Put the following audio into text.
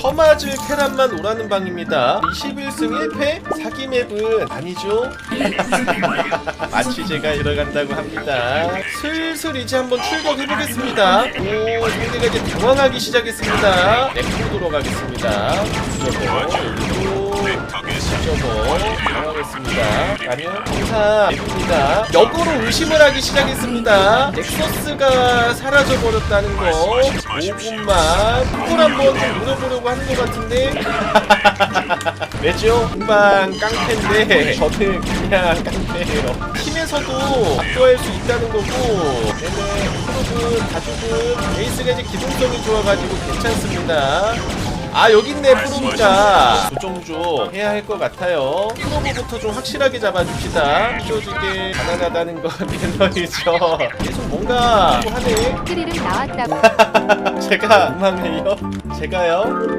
퍼마즈 테란만 오라는 방입니다. 21승 1패 사기 맵은 아니죠? 마치 제가 들어간다고 합니다. 슬슬 이제 한번 출격해보겠습니다. 오 이제 당황하기 시작했습니다. 넥으로 돌아가겠습니다. 그리고 저거 당황했습니다. 라면 공사 냅니다 역으로 의심을 하기 시작했습니다. 넥서스가 사라져버렸다는 거 5분만 그걸 한번 좀 물어보려고 하는 것 같은데. 왜죠? 금방 깡패인데 저는 그냥 깡패예요. 팀에서도 압도할 수 있다는 거고 얘네 프로든 가죽은 에이스가 이제 기동성이 좋아가지고 괜찮습니다 아 여기 있네 프로브가 조정조 해야 할 것 같아요. 프로브부터 좀 확실하게 잡아줍시다. 쪼지게 가난하다는 건 배너이죠. 계속 뭔가 뭐 하네. 트릴은 나왔다고. 제가 음악해요? 제가요?